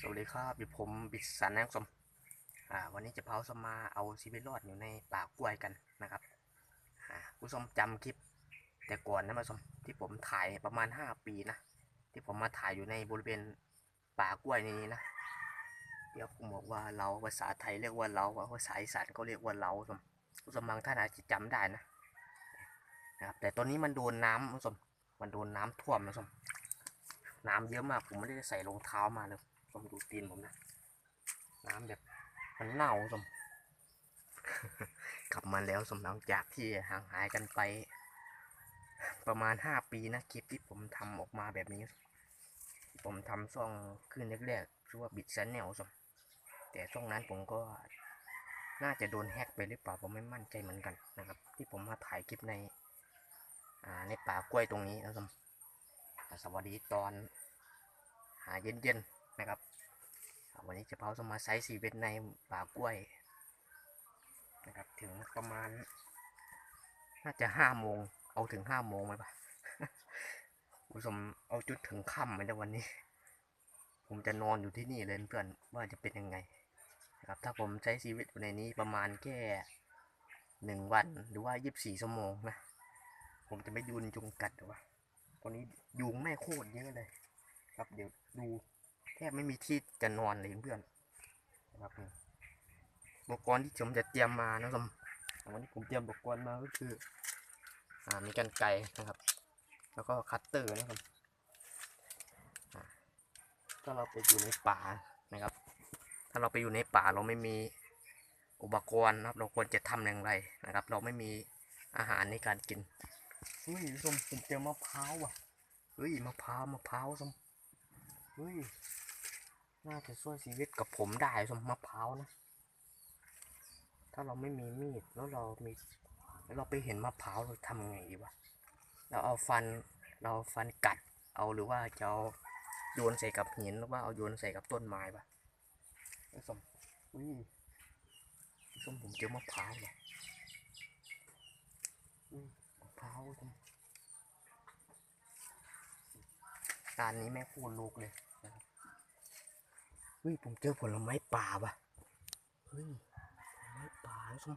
สวัสดีครับอยู่ผมบิดสันนะครับผมอ่าวันนี้จะพาสมาเอาชีวิตรอดอยู่ในป่ากล้วยกันนะครับอ่าผู้ชมจำคลิป แต่ก่อนนะผู้ชมที่ผมถ่ายประมาณ 5 ปีนะที่ผมมาถ่ายอยู่ในบริเวณป่ากล้วยนี้นะเดี๋ยวผมบอกว่าเราภาษาไทยเรียกว่าเราภาษาอีสานเขาเรียกว่าเราผู้ชมผู้ชมบางท่านอาจจะจำได้นะนะครับแต่ตอนนี้มันโดนน้ำผู้ชมมันโดนน้ำท่วมนะผู้ชมน้ำเยอะมากผมไม่ได้ใส่รองเท้ามาเลย ผมดูตีนผมนะ น้ำแบบมันเน่าสมกลับมาแล้วสมหลังจากที่ห่างหายกันไป ประมาณห้าปีนะคลิปที่ผมทำออกมาแบบนี้ ผมทำช่องขึ้นแรกๆชื่อว่าบิดแซนแนลสมแต่ช่วงนั้นผมก็น่าจะโดนแฮ็กไปหรือเปล่าผมไม่มั่นใจเหมือนกันนะครับ ที่ผมมาถ่ายคลิปในอ่าในป่ากล้วยตรงนี้นะสมสวัสดีตอนหาเย็นๆ นะครับ วันนี้จะเผาสมาไซส์สีเวทในป่ากล้วยนะครับ ถึงประมาณ น่าจะห้าโมง เอาถึงห้าโมงไหมปะคุณผู้ชมเอาจุดถึงค่ำไหมในวันนี้ ผมจะนอนอยู่ที่นี่เลยเพื่อนว่าจะเป็นยังไงนะครับ ถ้าผมใช้ชีวิตอยู่ในนี้ประมาณแค่หนึ่งวันหรือว่ายี่สิบสี่ชั่วโมงนะ ผมจะไม่ยุนจุงกัดหรอวะตอนนี้ยุงแม่โคตรเยอะเลย ครับเดี๋ยวดู แทบไม่มีที่จะนอนเลยเพื่อนนะครับนี่อุปกรณ์ที่ผมจะเตรียมมานะครับวันนี้ผมเตรียมอุปกรณ์มาก็คือ อ่ามีกันไกรนะครับ แล้วก็คัตเตอร์นะครับถ้าเราไปอยู่ในป่านะครับ ถ้าเราไปอยู่ในป่าเราไม่มีอุปกรณ์นะครับ เราควรจะทำอย่างไรนะครับ เราไม่มีอาหารในการกินเฮ้ยผมผมเจอมะพร้าวอะเฮ้ยมะพร้าวมะพร้าวสมเฮ้ย น่าจะช่วยชีวิตกับผมได้สมมะพร้าวนะ ถ้าเราไม่มีมีดแล้วเรามีแล้วเราไปเห็นมะพร้าวเราทำไงดีวะ เราเอาฟันเราฟันกัดเอาหรือว่าจะเอาโยนใส่กับหินหรือว่าเอาโยนใส่กับต้นไม้ปะไอ้สมอุ้ยไอ้สมผมเจอมะพร้าวเหรออุ้ยมะพร้าวสมการนี้แม่พูดลูกเลย เฮ้ยผมเจอผลไม้ป่าว่ะเฮ้ยผลไม้ป่านะสม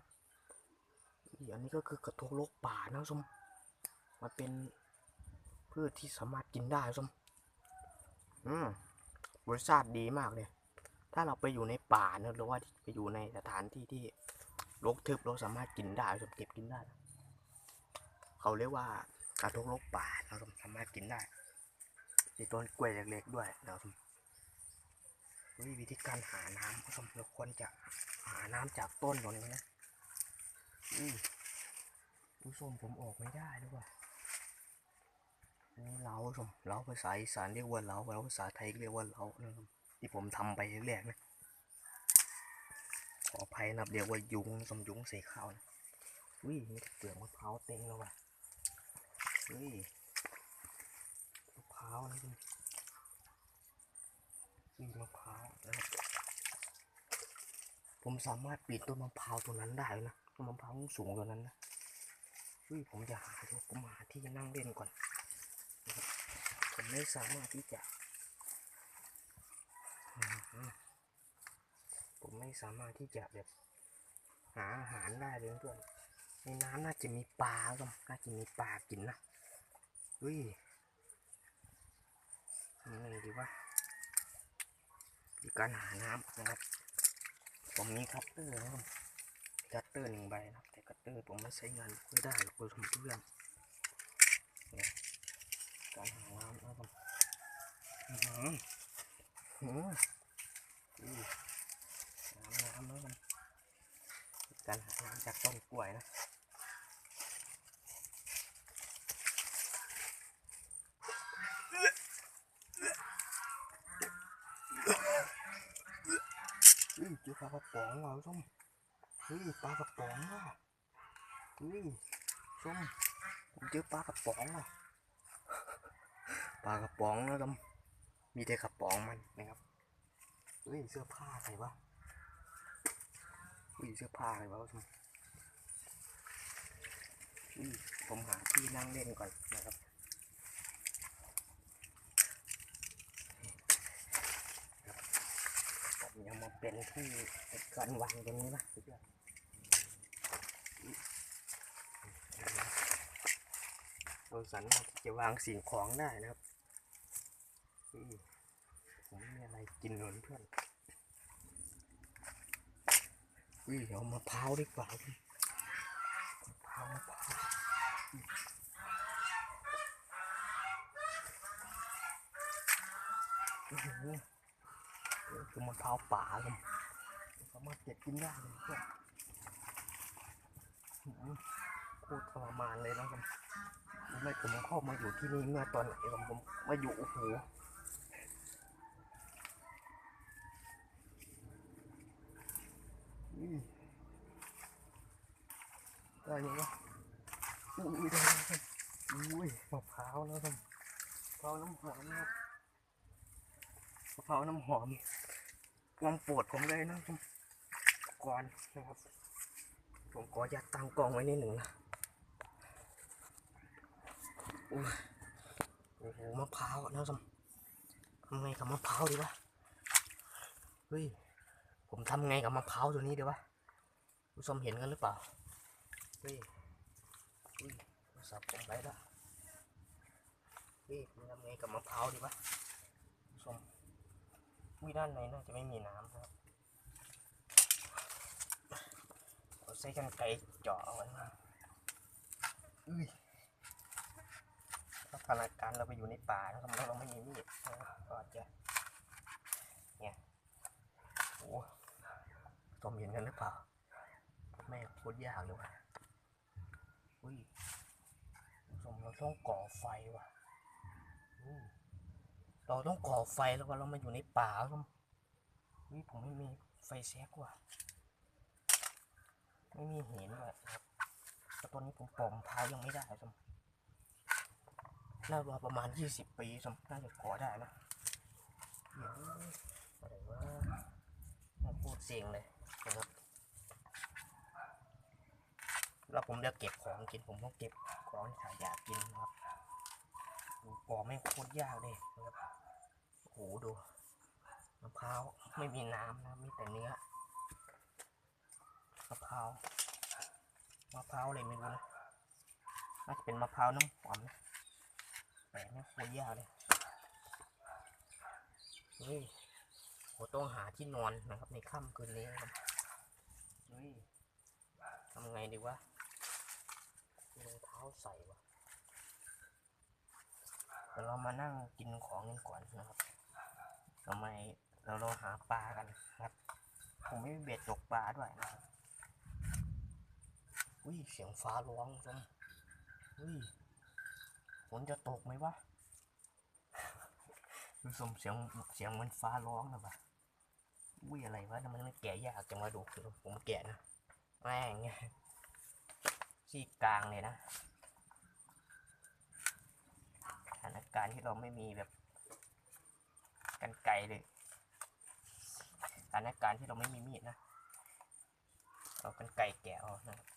อันนี้ก็คือกระทงโลกป่านะสมมันเป็นพืชที่สามารถกินได้สมอืมรสชาติดีมากเลย ถ้าเราไปอยู่ในป่านะหรือว่าไปอยู่ในสถานที่ที่รกทึบเราสามารถกินได้สมเก็บกินได้ เขาเรียกว่ากระทงโลกป่านะสมสามารถกินได้มีต้นกล้วยเล็กๆด้วยนะครับ วิธีการหาน้ำผู้ชมเราควรจะหาน้ำจากต้นตรงนี้นะอืมผู้ชมผมออกไม่ได้ด้วยว่ะนี่เราผู้ชมเราภาษาอีสานเรียกว่าเราเราภาษาไทยเรียกว่าเรานะครับที่ผมทำไปแรกๆนะขออภัยนะเรียกว่ายุงสมยุงใส่ข้าวนะวิมีเปลือกมะพร้าวเต็มแล้วว่ะวิมะพร้าวนะคุณมีมะพร้าว ผมสามารถปีนต้นมะพร้าวตัวนั้นได้นะต้นมะพร้าวสูงตัวนั้นนะเฮ้ยผมจะหาดูผมหาที่นั่งเล่นก่อนผมไม่สามารถที่จะ ผมไม่สามารถที่จะแบบ หาอาหารได้เลยเพื่อนในน้ำน่าจะมีปลาครับน่าจะมีปลากินนะเฮ้ยยังไงดีวะมีการหาน้ำนะครับ ผมมีคัตเตอร์นะครับคัตเตอร์หนึ่งใบนะครับ แต่คัตเตอร์ผมไม่ใช้งานไม่ได้หรอกคุณเพื่อนเนี่ยการหาน้ำนะครับอือหือหือน้ำน้ำนะครับการหาน้ำจากต้นกล้วยนะ เฮ้ยเจอ ป๋องว่ะส้มเฮ้ยปลากระป๋องว่ะเฮ้ยส้มผมเจอปลากระป๋องว่ะปลากระป๋องนะส้มมีแต่กระป๋องมันนะครับเฮ้ยเสื้อผ้าใครวะเฮ้ยเสื้อผ้าใครวะส้มผมหาที่นั่งเล่นก่อนนะครับ เป็น ที่การวางตรงนี้นะสุดยอดเราสามาจะวางสิ่งของได้นะครับผมมีอะไรกินเลยเพื่อนอุ้ยเอามะพร้าวดีกว่ามะพร้าวมะพร้าวอื้อหือนี่คือมะพร้าวป่าครับสา มาเก็บกินได้เลยเพื่อนอื้อหือโคตรทรมานเลยนะครับไมผมเข้ามาอยู่ที่นี่เมื่อตอนไหนครับผมมาอยู่โอ้โหได้ยังวะอุ้ยได้แล้วครับอุ้ยมะพร้าวแล้วครับมะพร้าวน้ำหอมนะครับมะพร้าวน้ำหอมความปวดผมเลยนะครับ ก่อนนะครับ ผมขอยัดตั้งกองไว้นิดหนึ่งนะโอ้โหมะพร้าวนะครับทำไงกับมะพร้าวดีวะเฮ้ยผมทำไงกับมะพร้าวตัวนี้เดี๋ยววะผู้ชมเห็นกันหรือเปล่าเฮ้ยอุ้ยโทรศัพท์ผมไปแล้วเฮ้ยทำไงกับมะพร้าวดีวะผู้ชมอุ้ยด้านในน่าจะไม่มีน้ำนะครับเรา ใช้กันไกรเจาะเอาไว้นะอุ้ยถ้าขนาดการเราไปอยู่ในป่าแล้วทำไมเราไม่มีมีดนะครับก็อาจจะโอ้ตอมเห็นกันหรือเปล่าแม่งโคตรยากเลยว่ะอุ้ยสมเราต้องก่อไฟว่ะเราต้องก่อไฟแล้วก็เรามาอยู่ในป่าครับอุ้ยผมไม่มีไฟแชกว่ะ ไม่มีเห็นว่ะครับแต่ตอนนี้ผมปลอมพร้าวยังไม่ได้สมน่ารอประมาณยี่สิบปีสมน่าจะก่อได้นะเดี๋ยวอะไรวะผมพูดเสียงเลยนะครับแล้วผมจะเก็บของกินผมต้องเก็บของที่ขายอยากกินนะครับดูปอไม่โคตรยากเลยนะครับโอ้โหดูมะพร้าวไม่มีน้ำนะมีแต่เนื้อ มะพร้าวมะพร้าวอะไรไม่รู้นะน่าจะเป็นมะพร้าวน้ำหอมนะแต่ไม่โคตรยากเลยเฮ้ยผมต้องหาที่นอนนะครับในค่ำคืนนี้นะครับเฮ้ยทำไงดีวะรองเท้าใส่วะเดี๋ยวเรามานั่งกินของกันก่อนนะครับทำไมเราเราหาปลากันนะครับ ผมไม่มีเบ็ดตกปลาด้วยนะครับ อุ้ยเสียงฟ้าร้องจังอุ้ยฝนจะตกไหมวะดูสมเสียงเสียงมันฟ้าร้องนะปะอุ้ยอะไรวะทำไมมันแกะยากจังมาดูผมแกะนะแม่งซี่กลางเลยนะสถานการณ์ที่เราไม่มีแบบกันไกลเลยสถานการณ์ที่เราไม่มีมีดนะ เอากันไกลแกะเอานะอุ้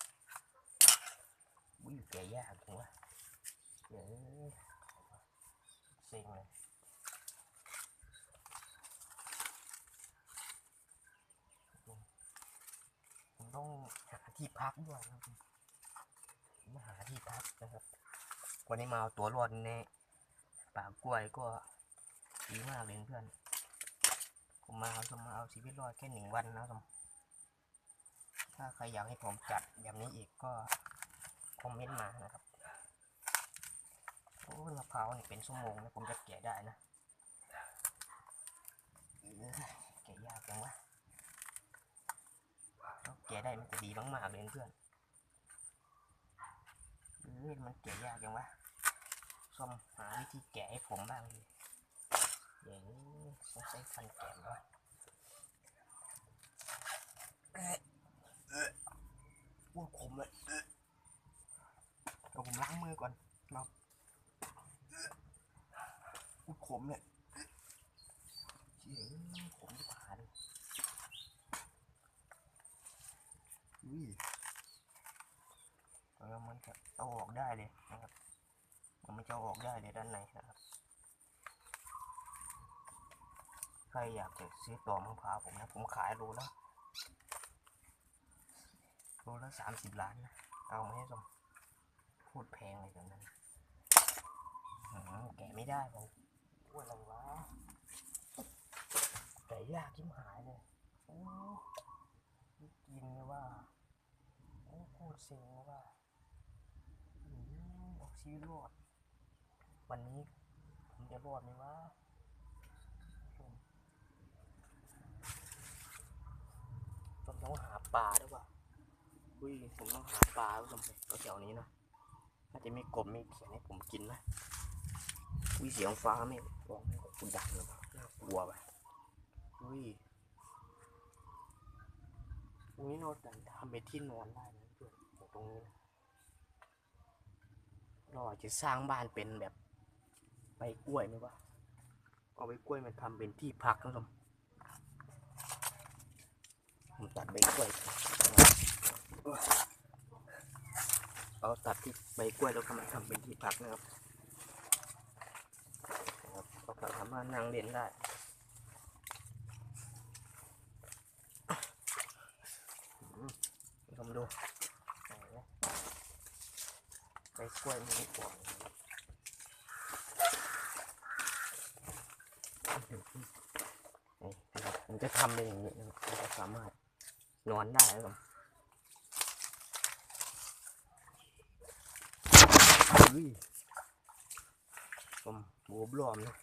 ยแกะยากจัวะเดี๋ยวเซ็งเลยผมต้องหาที่พักด้วยนะครับหาที่พักนะครับ วันนี้มาเอาตัวรอดในป่ากล้วยก็ดีมากเลยเพื่อน ผมมาเอาจะมาเอาชีวิตรอดแค่หนึ่งวันนะครับถ้าใครอยากให้ผมจัดแบบนี้อีกก็ คอมเมนต์มานะครับโอ้ยมะพร้าวนี่เป็นชั่วโมงนะผมจะแกะได้นะแกะยากจังวะถ้าแกะได้มันจะดีมากๆเลยเพื่อนเอ้ยมันแกะยากยังวะส้มหาวิธีแกะให้ผมบ้างดิเดี๋ยวต้องใช้ฟันแกะวะเอ้ยเอ้ยโอ้ยขมเลย เดี๋ยวผมล้างมือก่อนครับโอ้ยขมเลยเชี่ยขมที่าเลยอุ้ยแล้วมันจะเอาออกได้เลยนะครับมันจะออกได้เลยด้านในนะครับ ใครอยากจะซื้อต่อมะพร้าวผมนะ ผมขายโลละโลละสามสิบล้านนะ เอาไหมสม พูดแพงเลยแบบนั้นแกะไม่ได้ผมพูดอะไรวะแกะยากจิ้มหายเลยกินเลยว่าพูดเซ็งเลยว่าออกชีวิตรอด วันนี้ผมจะรอดไหมวะผมต้องหาปลาด้วยว่ะอุ้ยผมต้องหาปลาผู้ชมก็แถวนี้นะ น่าจะไมีกบมีเขียนให้ผมกินนะอุ้ยเสียงฟ้าไม่ร้องไม่กูดังเลยว่ะน่ากลัวว่ะอุ้ยตรงนี้เราแต่ทำเป็นที่นอนได้นะเพื่อนตรงนี้นะเราอาจจะสร้างบ้านเป็นแบบใบกล้วยไหมวะเอาใบกล้วยมาทำเป็นที่พักนะผมผมตัดใบกล้วย เอาตัดที่ใบกล้วยแล้วก็มาทำเป็นที่พักนะครับเราก็สามารถนั่งเล่นได้ลองดูไหนนะใบกล้วยมีก่อนนี่นะครับผมจะทำเป็นอย่างนี้นะครับมันจะสามารถนอนได้ครับอุ้ย ผมบูบรอมนะ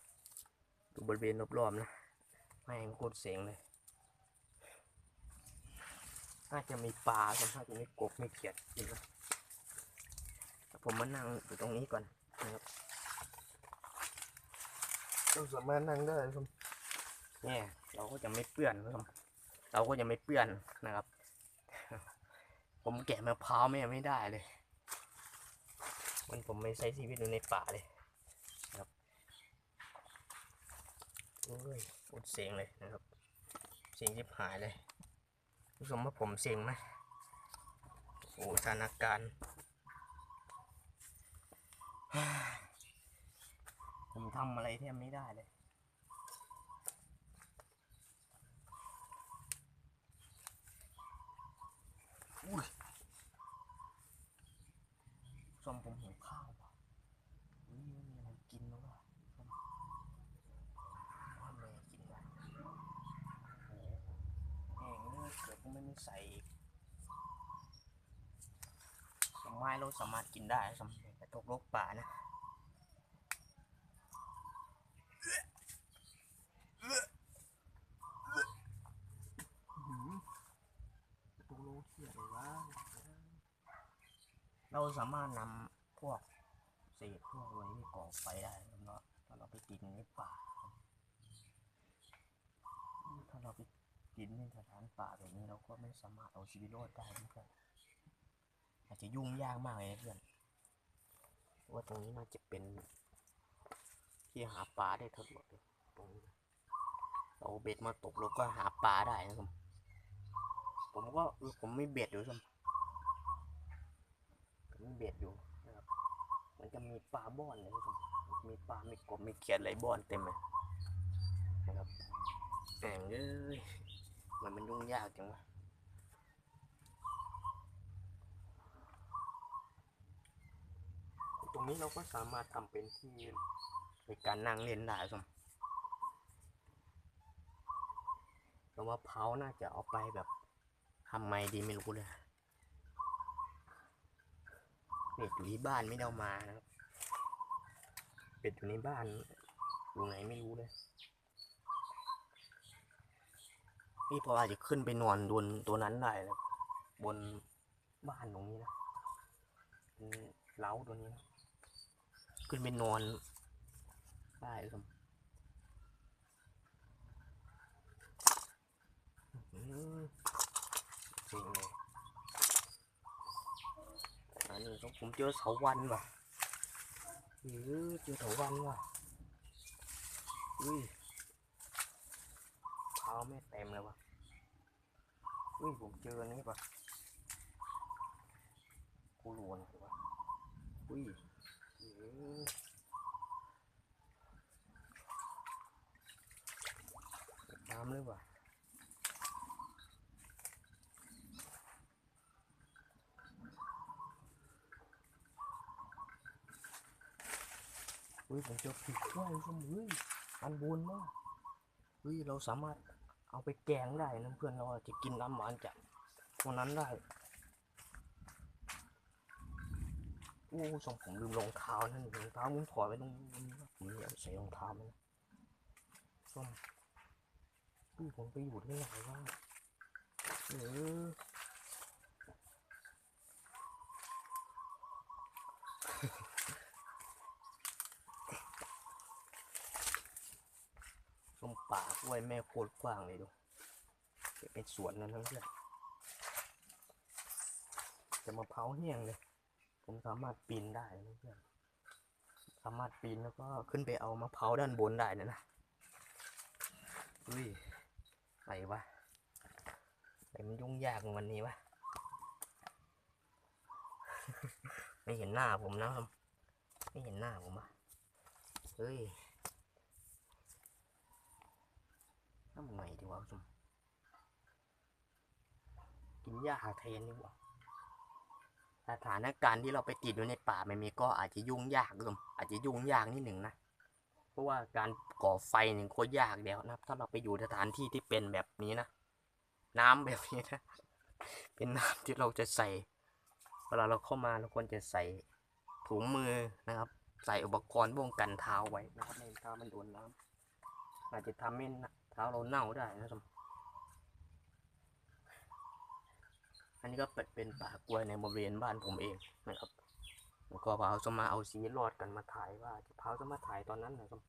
ดูบริเวณรอบๆนะแม่งโคตรเสียงเลย น่าจะมีปลาครับน่าจะมีกบมีเขียดอยู่นะแต่ผมมานั่งอยู่ตรงนี้ก่อนนะครับเราสามารถนั่งได้ครับเนี่ยเราก็จะไม่เปื้อนนะครับเราก็จะไม่เปื้อนนะครับ ผมแกะมะพร้าวไม่ไม่ได้เลย มันผมไม่ใช้ชีวิตอยู่ในป่าเลยนะครับโอ้ยปวดเสียงเลยนะครับ เสียงยิบหายเลยผู้ชมว่าผมเสียงไหมโอ้สถานการณ์ผมทำอะไรแทบไม่ได้เลยอุ้ยชมผมหิวข้าวว่ะอุ้ยไม่มีอะไรกินแล้วว่ะชมทำอะไรกินวะโอ้โหแห้งเลยเกิดก็ไม่มี ใส่สมัยเราสามารถกินได้สมัยแต่ตกโรคป่านะตรงโลเขียอะไรวะเราสามารถนำพวกเศษพวกอะไรที่ก่อไฟได้ครับเนาะถ้าเราไปกินในป่าครับถ้าเราไป กินในสถานป่าแบบนี้เราก็ไม่สามารถเอาชีวิตรอดได้นะเพื่อนอาจจะยุ่งยากมากเลยเพื่อนว่าตรงนี้น่าจะเป็น ที่หาปลาได้ทั้งหมดเลยตรงนี้เราเอาเบ็ดมาตกเราก็หาปลาได้นะครับผมก็เออผมไม่เบ็ดอยู่ซ้ำผมไม่เบ็ดอยู่นะครับ มันจะมีปลาบ้อนเลยครับมีปลามีกบมีเขียดอะไรบ้อนเต็มเลยนะครับแหงเอ้ย มันมันยุ่งยากจังวะตรงนี้เราก็สามารถทำเป็นที่ในการนั่งเล่นได้ซ้ำแต่ว่าเผาน่าจะเอาไปแบบทำไมดีไม่รู้เลยเป็ดอยู่ที่บ้านไม่ได้เอามานะครับเป็ดอยู่ในบ้านอยู่ไหนไม่รู้เลย นี่พออาจจะขึ้นไปนอนบนตัวนั้นได้นะบนบ้านตรงนี้นะเป็นเล้าตัวนี้นะขึ้นไปนอนได้ครับจริงเลยอันนี้ก็ผมเจอเสาวันว่ะเออเจอเสาวันว่ะอุ้ย เท้าแม่เต็มเลยวะอุ้ยผมเจออันนี้ปะกูรวนว่ะอุ้ยเออำหรือเปล่าเฮ้ยผมเจอผิดด้วยคุณผู้ชมเฮ้ยอันบนมากเฮ้ยเราสามารถ เอาไปแกงได้นะเพื่อนเราจะกินน้ำหวานจากพวนั้นได้อู้สองผมลืมรองเท้านั่นรองเท้าผมถอดไปตรงนี้ผมอยากใส่รองเท้ามันส้มพี่ผมไปอยู่ที่ไหนวะเออ ส้มป่ากล้วยแม่โคตรกว้างเลยดูเป็นสวนนั้นทั้งเพื่อนจะมะพร้าวแห้งเลย ผมสามารถปีนได้นะเพื่อนสามารถปีนแล้วก็ขึ้นไปเอามะพร้าวด้านบนได้นะนะอุ้ยไหนวะไหนมันยุ่งยากวันนี้วะ ไม่เห็นหน้าผมนะครับ ไม่เห็นหน้าผมอะเฮ้ยทำไงดี วะคุณกินหญ้าแทนดีกว่าสถานการณ์ที่เราไปติดอยู่ในป่าไม่มีก็อาจจะยุ่งยากเอิมอาจจะยุ่งยากนิดหนึ่งนะ เพราะว่าการก่อไฟหนึ่งโคตรยากแล้วนะครับถ้าเราไปอยู่สถานที่ที่เป็นแบบนี้นะ น้ำแบบนี้นะ เป็นน้ำที่เราจะใส่ เวลาเราเข้ามาเราควรจะใส่ถุงมือนะครับ ใส่อุปกรณ์ป้องกันเท้าไว้นะครับในเท้ามันโดนน้ำอาจจะทำให้ ท้าเราเน่าได้นะครับอันนี้ก็เป็นเป็นป่ากล้วยในบริเวณบ้านผมเองนะครับแล้วก็พาจะมาเอาชีรอดกันมาถ่ายว่าจะพาจะมาถ่ายตอนนั้นนะครับ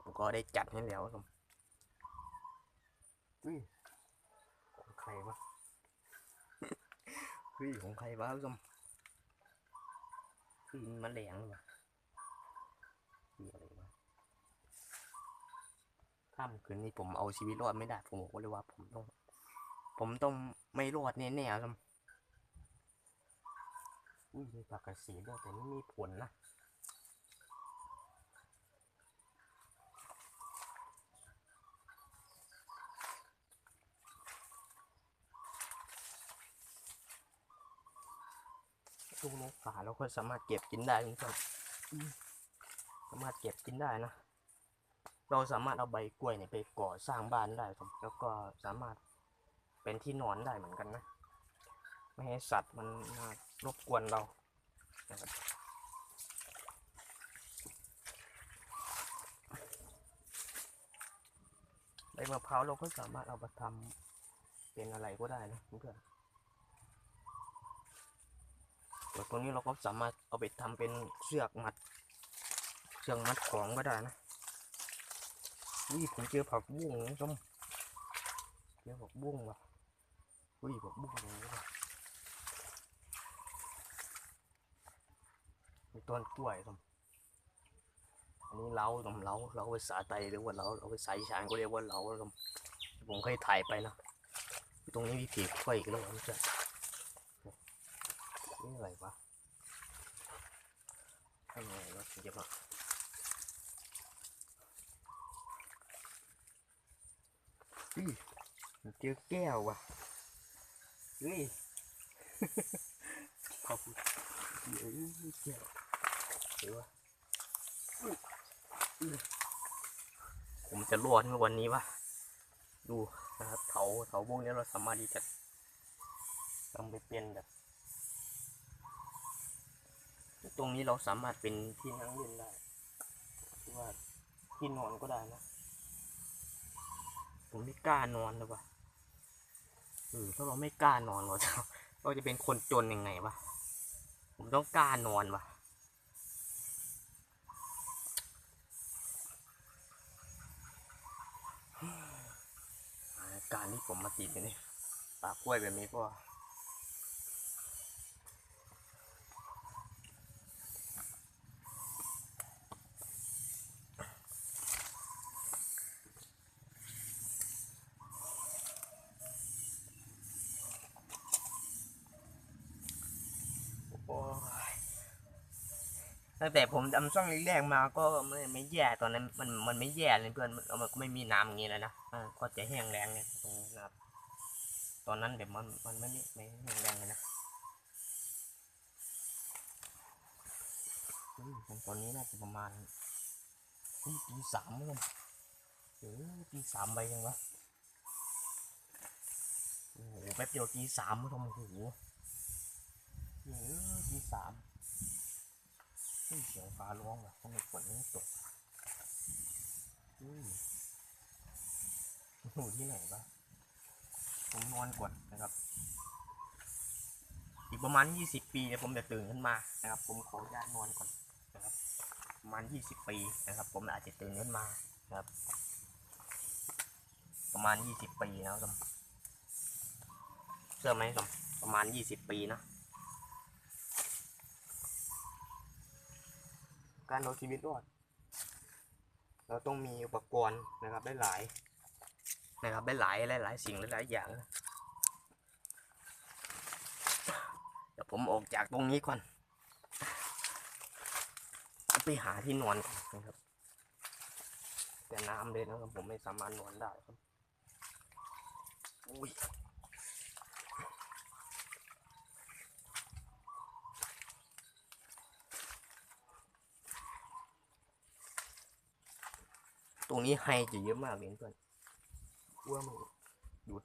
ผมก็ได้จัดให้แล้วครับอุ้ยของใครวะเฮ้ยของใครวะคุณผู้มเฮ้ยมันแหลงเลยวะเฮ้ยอะไรวะ ค่ำคืนนี้ผมเอาชีวิตรอดไม่ได้ ผมบอกเลยว่า ผมต้อง ผมต้องไม่รอดแน่ๆครับอุ้ยมีปากกระสีด้วยแต่ไม่มีผลนะดูนกป่าเราก็สามารถเก็บกินได้คุณผู้ชมสามารถเก็บกินได้นะ เราสามารถเอาใบกล้วยเนี่ยไปก่อสร้างบ้านได้ครับแล้วก็สามารถเป็นที่นอนได้เหมือนกันนะ ไม่ให้สัตว์มันมารบกวนเรานะครับใบมะพร้าวเราก็สามารถเอาไปทำเป็นอะไรก็ได้นะเพื่อนส่วนตรงนี้เราก็สามารถเอาไปทำเป็นเชือกมัด เชือกมัดของก็ได้นะ นี่ผมเจอผักบุ้งนะชมเจอผักบุ้งว่ะอุ้ยบอกบุ้งเลยว่ะมีต้นกล้วยตรงอันนี้เล้าตรงเล้าเล้าภาษาไทยเรียกว่าเล้าเราภาษาอีสานก็เรียกว่าเล้าตรงผมเคยถ่ายไปนะตรงนี้มีผีกล้วยอีกแล้วมันจะนี่อะไรวะทำไงวะเดี๋ยวมา อุ้ยเจอแก้วว่ะเฮ้ยขอบคุณเฮ้ยเจ้าเดี๋ยววะอุ๊ยอุ๊ยผมจะรอดในวันนี้วะดูนะครับเถาเถาพวกนี้เราสามารถที่จะทำไปเป็นแบบตรงนี้เราสามารถเป็นที่นั่งเล่นได้หรือว่าที่นอนก็ได้นะ ผมไม่กล้านอนเลยว่ะเออถ้าเราไม่กล้านอนเราจะเราจะเป็นคนจนยังไงวะ ผมต้องกล้านอนวะอาการที่ผมมาติดอยู่นี่ปากกล้วยแบบนี้ก็ ตั้งแต่ผมทำช่องแรกๆมาก็ไม่ไม่แย่ตอนนั้นมันมันไม่แย่เลยเพื่อนมันก็ไม่มีน้ำอย่างงี้แล้วนะก็จะแห้งแรงเนี่ยตรงนี้นะครับ ตอนนั้นแบบมันมันไม่ไม่ไม่แห้งแรงเลยนะอืมตอนนี้น่าจะประมาณปีสามมั้งเออปีสามไปยังวะโอ้โหแป๊บเดียวปีสามมั้งโอ้โหเออปีสาม เฮ้ยเสียงฟ้าร้องว่ะทำไมฝนไม่ตกอยู่ที่ไหนวะผมนอนก่อนนะครับ อีกประมาณยี่สิบปีเดี๋ยผมจะตื่นขึ้นมานะครับ ผมขออนุญาตนอนก่อนนะครับประมาณยี่สิบปีนะครับ ผมอาจจะตื่นขึ้นมานะครับ ประมาณยี่สิบปีนะครับเชื่อไหมครับประมาณยี่สิบปีนะ การเอาชีวิตรอด เราต้องมีอุปกรณ์นะครับได้หลายนะครับได้หลายหลายสิ่งหลายอย่างเดี๋ยวผมออกจากตรงนี้ก่อน ไปหาที่นอนก่อนนะครับ แต่น้ำเลยนะครับผมไม่สามารถนอนได้ครับอุ้ย ตรงนี้ไฮจะเยอะมากเลยเพื่อนว่ามันดูด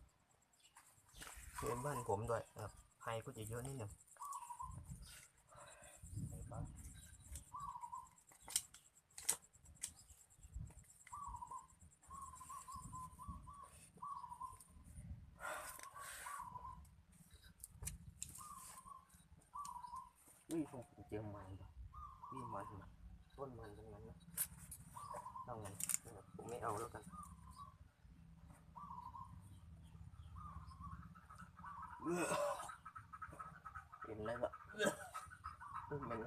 เพื่อนบ้านผมด้วยครับไฮก็จะเยอะนิดหนึ่งไหนบ้างอุ้ยผมเจอมันว่ะอุ้ยมันว่ะต้นมันตรงนั้นนะต้องมันนะครับผมไม่ เอาแล้วกันเห็นแล้วก็มัน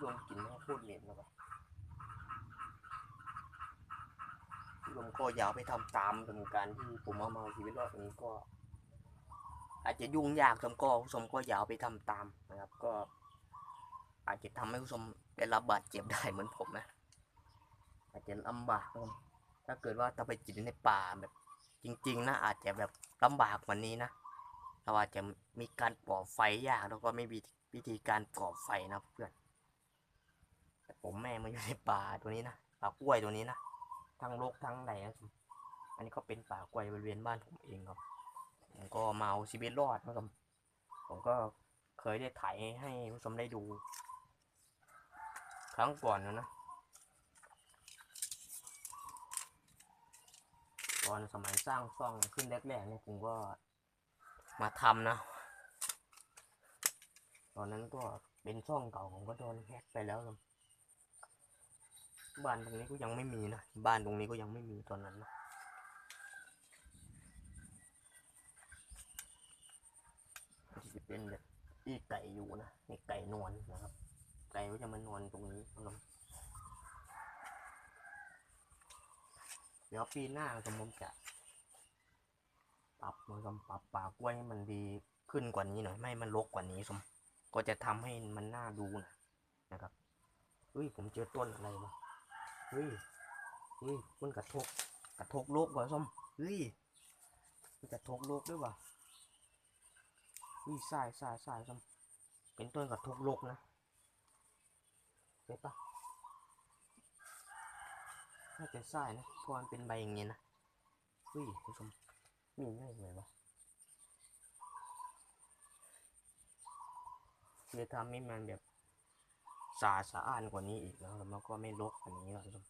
รวมกลินแล้วพูดเหม็นแล้วก็รวมก็อยาวไปทำตามกระบวนการที่ผมเอามาเอาชีวิตรอดนี้ก็ อาจจะยุ่งยากสมก็สมก็อยาวไปทำตามนะครับ ก็ อาจจะทำให้ผู้ชมได้รับบาดเจ็บได้เหมือนผมนะ อาจจะลำบากถ้าเกิดว่าถ้าไปจินในป่าแบบ จริง ๆนะอาจจะแบบลำบากกว่านี้นะเราอาจจะมีการก่อไฟยากแล้วก็ไม่มีวิธีการก่อไฟนะเพื่อนแต่ผมแม่มาอยู่ในป่าตัวนี้นะป่ากล้วยตัวนี้นะทั้งโลกทั้งไหนนะอันนี้ก็เป็นป่ากล้วยบริเวณบ้านผมเองครับผมก็มาเอาชีวิตรอดนะครับผมก็เคยได้ถ่ายให้ผู้ชมได้ดู ครั้งก่อนนะนะ ตอนสมัยสร้างช่องขึ้นแรกๆเนี่ยผมก็มาทำนะ ตอนนั้นก็เป็นช่องเก่าผมก็โดนแฮกไปแล้วบ้านตรงนี้ก็ยังไม่มีนะ บ้านตรงนี้ก็ยังไม่มีตอนนั้นนะจะเป็นแบบอีไก่อยู่นะมีไก่นอนนะครับ ไก่ก็จะมานอนตรงนี้นะครับ เดี๋ยวปีหน้าผมจะปรับมันก็ปรับป่ากล้วยให้มันดีขึ้นกว่านี้หน่อยไม่มันรกกว่านี้สมก็จะทำให้มันน่าดูนะนะครับเฮ้ยผมเจอต้นอะไรวะเฮ้ยเฮ้ยมันกระทกกระทกโลกว่ะสมเฮ้ยมันกระทกโลกด้วยว่ะเฮ้ยใช่ใช่ใช่สมเป็นต้นกระทกโลกนะเห็นปะ น่าจะใช่นะเพราะมันเป็นใบอย่างเงี้ยนะอุ้ยผู้ชมมีได้ไงวะคือทำให้มันแบบสะอาดสะอ้านกว่านี้อีกแล้วแล้วมันก็ไม่รกกว่านี้แล้วผู้ชม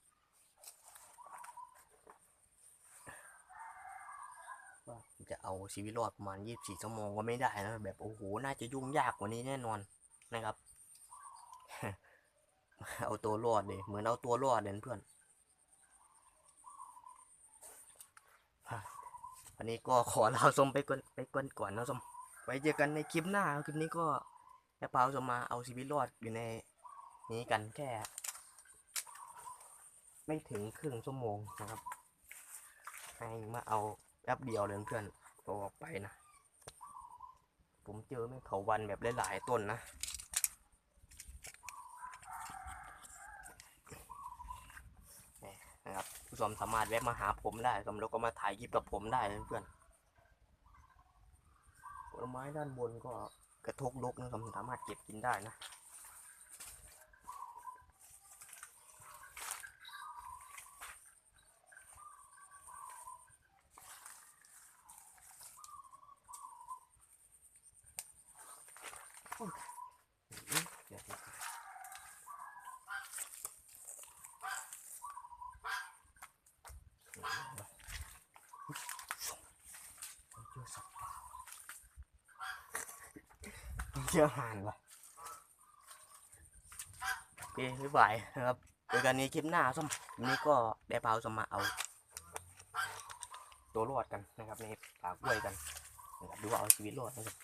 ว่าจะเอาชีวิตรอดประมาณยี่สิบสี่ชั่วโมงก็ไม่ได้นะแบบโอ้โห น่าจะยุ่งยากกว่านี้แน่นอนนะครับ เอาตัวรอดเลย เหมือนเอาตัวรอดเลยเพื่อน วันนี้ก็ขอลาชมไปก่อนไปก่อนก่อนนะชมไว้เจอกันในคลิปหน้า คลิปนี้ก็แอปเปาจะมาเอาชีวิตรอดอยู่ในนี้กันแค่ ไม่ถึงครึ่งชั่วโมงนะครับ ให้มาเอาแป๊บเดียวเลยเพื่อนตัวออกไปนะ ผมเจอแม่เขาวันแบบหลายๆต้นนะ ผู้ชมสามารถแวะมาหาผมได้ครับแล้วก็มาถ่ายคลิปกับผมได้เพื่อนผลไม้ด้านบนก็กระทกลกนะครับสามารถเก็บกินได้นะ อืมเดี๋ยวนะเจอสัตว์ป่า เจอหานว่ะโอเคไม่ไหวนะครับเจอกันในคลิปหน้าส้มวันนี้ก็ได้พาสมมาเอา ตัวรอดกันนะครับในป่ากล้วยกันนะครับดูว่าเอาชีวิตรอดนะครับ